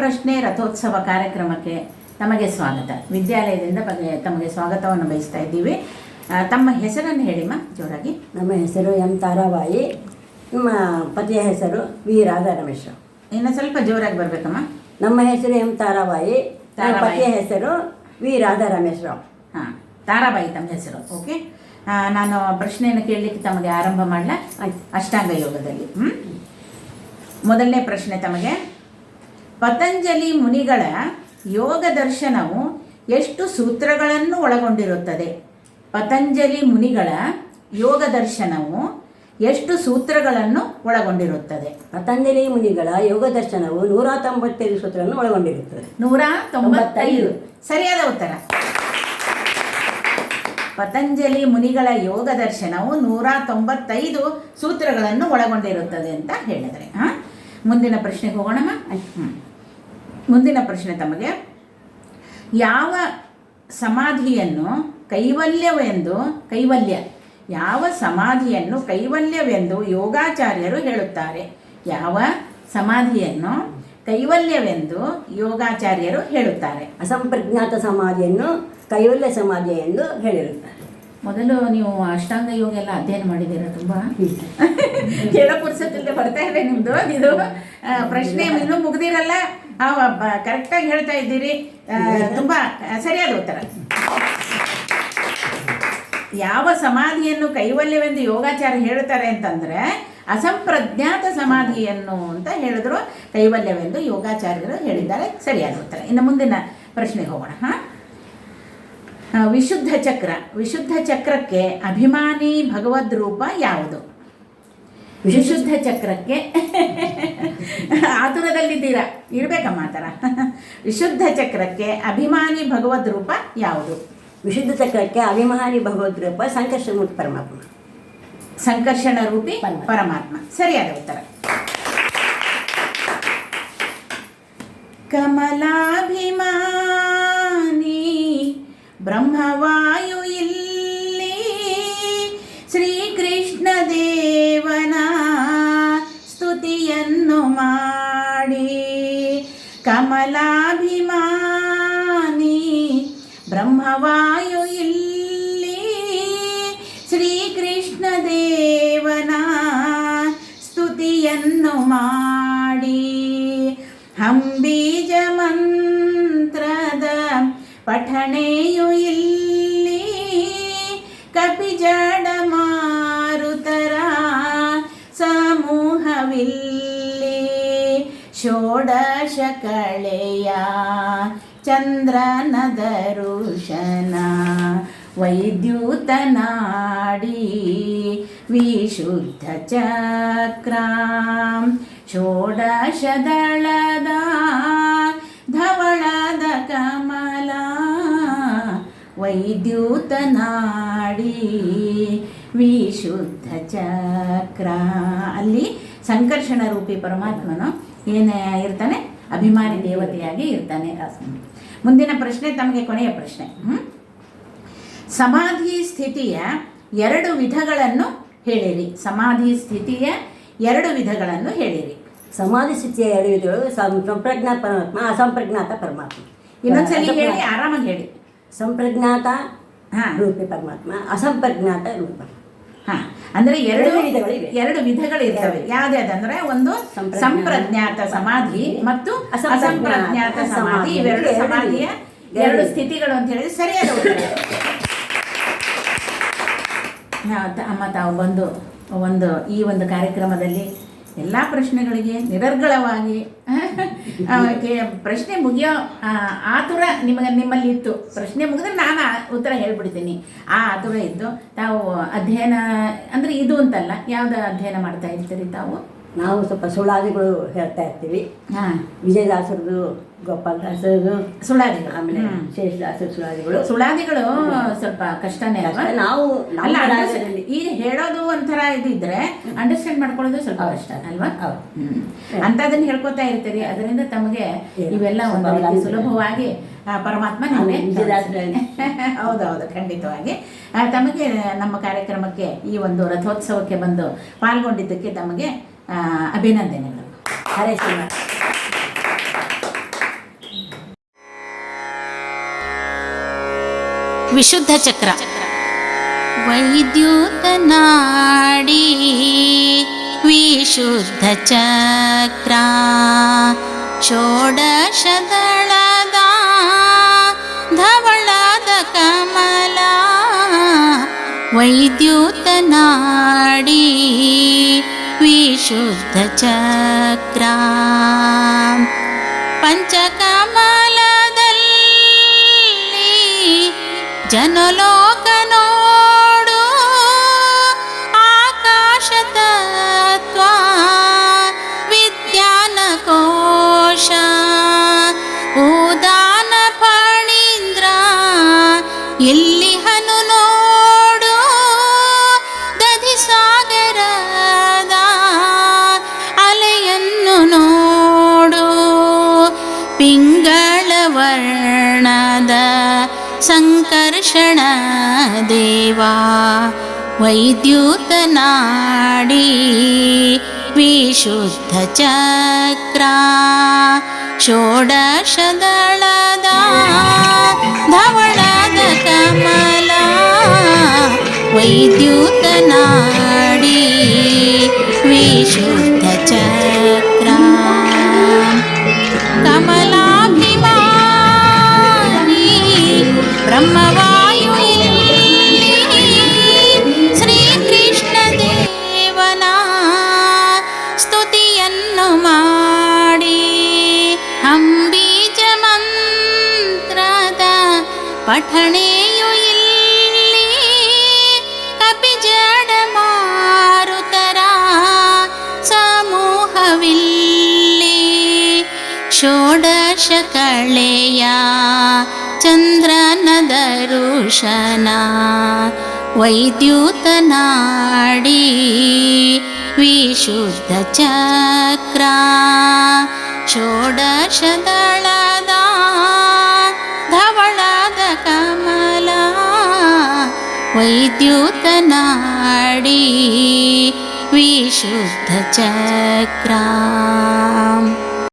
ರಸಪ್ರಶ್ನೆ ರಥೋತ್ಸವ ಕಾರ್ಯಕ್ರಮಕ್ಕೆ ತಮಗೆ ಸ್ವಾಗತ. ವಿದ್ಯಾಲಯದಿಂದ ಬಗ್ಗೆ ತಮಗೆ ಸ್ವಾಗತವನ್ನು ಬಯಸ್ತಾ ಇದ್ದೀವಿ. ತಮ್ಮ ಹೆಸರನ್ನು ಹೇಳಿಮ್ಮ ಜೋರಾಗಿ. ನಮ್ಮ ಹೆಸರು ಎಂ ತಾರಾಬಾಯಿ. ನಿಮ್ಮ ಪತಿಯ ಹೆಸರು ವಿ ರಾಧಾ ರಮೇಶ್ ಇನ್ನು ಸ್ವಲ್ಪ ಜೋರಾಗಿ ಬರಬೇಕಮ್ಮ ನಮ್ಮ ಹೆಸರು ಎಂ ತಾರಾಬಾಯಿ. ಪತಿಯ ಹೆಸರು ವಿ ರಾಧಾ ರಮೇಶ್ ರಾವ್ ಹಾಂ ತಾರಾಬಾಯಿ ತಮ್ಮ ಹೆಸರು. ಓಕೆ. ನಾನು ಪ್ರಶ್ನೆಯನ್ನು ಕೇಳಲಿಕ್ಕೆ ತಮಗೆ ಆರಂಭ ಮಾಡಲ. ಅಷ್ಟಾಂಗ ಯೋಗದಲ್ಲಿ. ಹ್ಞೂ ಮೊದಲನೇ ಪ್ರಶ್ನೆ ತಮಗೆ. ಪತಂಜಲಿ ಮುನಿಗಳ ಯೋಗ ದರ್ಶನವು ಎಷ್ಟು ಸೂತ್ರಗಳನ್ನು ಒಳಗೊಂಡಿರುತ್ತದೆ? ಪತಂಜಲಿ ಮುನಿಗಳ ಯೋಗ ದರ್ಶನವು ಎಷ್ಟು ಸೂತ್ರಗಳನ್ನು ಒಳಗೊಂಡಿರುತ್ತದೆ? ಪತಂಜಲಿ ಮುನಿಗಳ ಯೋಗ ದರ್ಶನವು ನೂರ ತೊಂಬತ್ತೈದು ಸೂತ್ರಗಳನ್ನು ಒಳಗೊಂಡಿರುತ್ತದೆ. ನೂರ ತೊಂಬತ್ತೈದು. ಸರಿಯಾದ ಉತ್ತರ. ಪತಂಜಲಿ ಮುನಿಗಳ ಯೋಗ ದರ್ಶನವು ನೂರ ತೊಂಬತ್ತೈದು ಸೂತ್ರಗಳನ್ನು ಒಳಗೊಂಡಿರುತ್ತದೆ ಅಂತ ಹೇಳಿದರೆ ಹಾಂ? ಮುಂದಿನ ಪ್ರಶ್ನೆಗೆ ಹೋಗೋಣಮ್ಮ. ಹ್ಮ್. ಮುಂದಿನ ಪ್ರಶ್ನೆ ತಮಗೆ. ಯಾವ ಸಮಾಧಿಯನ್ನು ಕೈವಲ್ಯವೆಂದು ಕೈವಲ್ಯ ಯಾವ ಸಮಾಧಿಯನ್ನು ಕೈವಲ್ಯವೆಂದು ಯೋಗಾಚಾರ್ಯರು ಹೇಳುತ್ತಾರೆ. ಯಾವ ಸಮಾಧಿಯನ್ನು ಕೈವಲ್ಯವೆಂದು ಯೋಗಾಚಾರ್ಯರು ಹೇಳುತ್ತಾರೆ. ಅಸಂಪ್ರಜ್ಞಾತ ಸಮಾಧಿಯನ್ನು ಕೈವಲ್ಯ ಸಮಾಧಿ ಎಂದು ಹೇಳಿರುತ್ತಾರೆ. ಮೊದಲು ನೀವು ಅಷ್ಟಾಂಗ ಯೋಗ ಎಲ್ಲ ಅಧ್ಯಯನ ಮಾಡಿದ್ದೀರಾ ತುಂಬ? ಕೇಳೋ ಪುರುಷ ಬರ್ತಾ ಇದೆ ನಿಮ್ಮದು ಇದು ಪ್ರಶ್ನೆ ಇನ್ನೂ ಮುಗ್ದಿರಲ್ಲ. ಕರೆಕ್ಟಾಗಿ ಹೇಳ್ತಾ ಇದ್ದೀರಿ. ತುಂಬಾ ಸರಿಯಾದ ಉತ್ತರ. ಯಾವ ಸಮಾಧಿಯನ್ನು ಕೈವಲ್ಯವೆಂದು ಯೋಗಾಚಾರ ಹೇಳ್ತಾರೆ ಅಂತಂದ್ರೆ, ಅಸಂಪ್ರಜ್ಞಾತ ಸಮಾಧಿಯನ್ನು ಅಂತ ಹೇಳಿದ್ರು. ಕೈವಲ್ಯವೆಂದು ಯೋಗಾಚಾರ್ಯರು ಹೇಳಿದ್ದಾರೆ. ಸರಿಯಾದ ಉತ್ತರ. ಇನ್ನು ಮುಂದಿನ ಪ್ರಶ್ನೆಗೆ ಹೋಗೋಣ, ಹಾ? ವಿಶುದ್ಧ ಚಕ್ರ. ವಿಶುದ್ಧ ಚಕ್ರಕ್ಕೆ ಅಭಿಮಾನಿ ಭಗವದ್ ರೂಪ ಯಾವುದು? ವಿಶುದ್ಧ ಚಕ್ರಕ್ಕೆ ಆತುರದಲ್ಲಿದ್ದೀರಾ? ಇರಬೇಕಮ್ಮ ಆ ಥರ. ವಿಶುದ್ಧ ಚಕ್ರಕ್ಕೆ ಅಭಿಮಾನಿ ಭಗವದ್ ರೂಪ ಯಾವುದು? ವಿಶುದ್ಧ ಚಕ್ರಕ್ಕೆ ಅಭಿಮಾನಿ ಭಗವದ್ ರೂಪ ಸಂಕರ್ಷಮೂರ್ತಿ ಪರಮಾತ್ಮ. ಸಂಕರ್ಷಣ ರೂಪಿ ಪರಮಾತ್ಮ. ಪರಮಾತ್ಮ. ಸರಿಯಾದ ಉತ್ತರ. ಕಮಲಾಭಿಮಾನಿ ಬ್ರಹ್ಮವಾಯು ಕಮಲಾಭಿಮಾನಿ ಬ್ರಹ್ಮವಾಯು ಇಲ್ಲಿ. ಶ್ರೀಕೃಷ್ಣ ದೇವನ ಸ್ತುತಿಯನ್ನು ಮಾಡಿ. ಹಂಬೀಜ ಮಂತ್ರದ ಪಠಣೆಯು ಇಲ್ಲಿ. ಕಪಿಜಡ ಷೋಡಶ ಕಳೆಯ ಚಂದ್ರನ ದರುಶನ ವೈದ್ಯುತ ನಾಡಿ ವಿಶುದ್ಧ ಚಕ್ರ ಷೋಡಶದಳದ ಧವಳದ ಕಮಲ ವೈದ್ಯುತನಾಡಿ ವಿಶುದ್ಧ ಚಕ್ರ. ಅಲ್ಲಿ ಸಂಕರ್ಷಣ ರೂಪಿ ಪರಮಾತ್ಮನು ಏನೇ ಇರ್ತಾನೆ ಅಭಿಮಾನಿ ದೇವತೆಯಾಗಿ ಇರ್ತಾನೆ ಮುಂದಿನ ಪ್ರಶ್ನೆ ತಮಗೆ ಕೊನೆಯ ಪ್ರಶ್ನೆ? ಸಮಾಧಿ ಸ್ಥಿತಿಯ ಎರಡು ವಿಧಗಳನ್ನು ಹೇಳಿರಿ. ಸಮಾಧಿ ಸ್ಥಿತಿಯ ಎರಡು ವಿಧಗಳನ್ನು ಹೇಳಿರಿ. ಸಮಾಧಿ ಸ್ಥಿತಿಯ ಎರಡು ವಿಧಗಳು ಸಂಪ್ರಜ್ಞಾತ ಪರಮಾತ್ಮ ಅಸಂಪ್ರಜ್ಞಾತ ಪರಮಾತ್ಮ. ಇನ್ನೊಂದ್ಸಲಿ ಹೇಳಿ ಆರಾಮಾಗಿ ಹೇಳಿ. ಸಂಪ್ರಜ್ಞಾತ ಹಾ. ರೂಪಿ ಪರಮಾತ್ಮ ಅಸಂಪ್ರಜ್ಞಾತ ರೂಪ. ಹಾ. ಅಂದ್ರೆ ಎರಡು ಎರಡು ವಿಧಗಳಿರ್ತವೆ. ಯಾವ್ದಾದಂದ್ರೆ ಒಂದು ಸಂಪ್ರಜ್ಞಾತ ಸಮಾಧಿ ಮತ್ತು ಅಸಂಪ್ರಜ್ಞಾತ ಸಮಾಧಿ. ಇವೆರಡು ಸಮಾಧಿಯ ಎರಡು. ಸ್ಥಿತಿಗಳು ಅಂತ ಹೇಳಿದ್ರೆ ಸರಿಯಾದ ಅಮ್ಮ ತಾವು ಬಂದು ಒಂದು ಈ ಒಂದು ಕಾರ್ಯಕ್ರಮದಲ್ಲಿ ಎಲ್ಲ ಪ್ರಶ್ನೆಗಳಿಗೆ ನಿರರ್ಗಳವಾಗಿ ಪ್ರಶ್ನೆ ಮುಗಿಯೋ ಆತುರ ನಿಮಗೆ ನಿಮ್ಮಲ್ಲಿ ಇತ್ತು. ಪ್ರಶ್ನೆ ಮುಗಿದ್ರೆ ನಾನು ಉತ್ತರ ಹೇಳ್ಬಿಡ್ತೀನಿ. ಆ ಆತುರ ಇದ್ದು ತಾವು ಅಧ್ಯಯನ, ಅಂದರೆ ಇದು ಅಂತಲ್ಲ, ಯಾವ್ದು ಅಧ್ಯಯನ ಮಾಡ್ತಾ ಇರ್ತೀರಿ ತಾವು? ನಾವು ಸ್ವಲ್ಪ ಸುಳಾದಿಗಳು ಹೇಳ್ತಾ ಇರ್ತೀವಿ. ಹಾಂ. ವಿಜಯದಾಸರದು ಗೋಪಾಲದಾಸರದು ಸುಳಾದಿಗಳು ಆಮೇಲೆ ಶೇಷದಾಸ ಶೇಷದಾಸರ ಸುಳಾದಿಗಳು ಸುಳಾದಿಗಳು ಸ್ವಲ್ಪ ಕಷ್ಟನೇ ಅಲ್ವಾ? ನಾವು ಈ ಅಲ್ಲ ಹೇಳೋದು ಒಂಥರ ಇದಿದ್ರೆ ಅಂಡರ್ಸ್ಟ್ಯಾಂಡ್ ಮಾಡ್ಕೊಳ್ಳೋದು ಸ್ವಲ್ಪ ಕಷ್ಟ ಅಲ್ವಾ. ಅಂತದನ್ನ ಹೇಳ್ಕೊತಾ ಇರ್ತೀರಿ. ಅದರಿಂದ ತಮಗೆ? ಇವೆಲ್ಲ ಒಂದು. ಸುಲಭವಾಗಿ ಪರಮಾತ್ಮ ಹೌದೌದು ಖಂಡಿತವಾಗಿ. ತಮಗೆ ನಮ್ಮ ಕಾರ್ಯಕ್ರಮಕ್ಕೆ ಈ ಒಂದು ರಥೋತ್ಸವಕ್ಕೆ ಬಂದು ಪಾಲ್ಗೊಂಡಿದ್ದಕ್ಕೆ ತಮಗೆ ಅಭಿನಂದನೆಗಳು. अभिनन्दने हरे श्रीव विशुद्धचक्रा वैद्युतनाडी विशुद्धचक्रा षोडशदळदा धवळद कमला वैद्युतनाडी विशुद्धचक्रा पञ्चकमलदल्ली जनलोकनो देवा वैद्युतनाडी विशुद्धचक्रा षोडशदलदा धवळद कमला वैद्युतना ಪಠಣೆಯು ಇಲ್ಲಿ ಕಪಿಜಡ ಮಾರುತರ ಸಮೂಹವಿಲ್ಲಿ ಷೋಡಶ ಕಳೆಯ ಚಂದ್ರನ ದರುಶನ ವೈದ್ಯುತ ನಾಡಿ ವಿಶುದ್ಧ वैद्युतनाडी विशुद्धचक्रा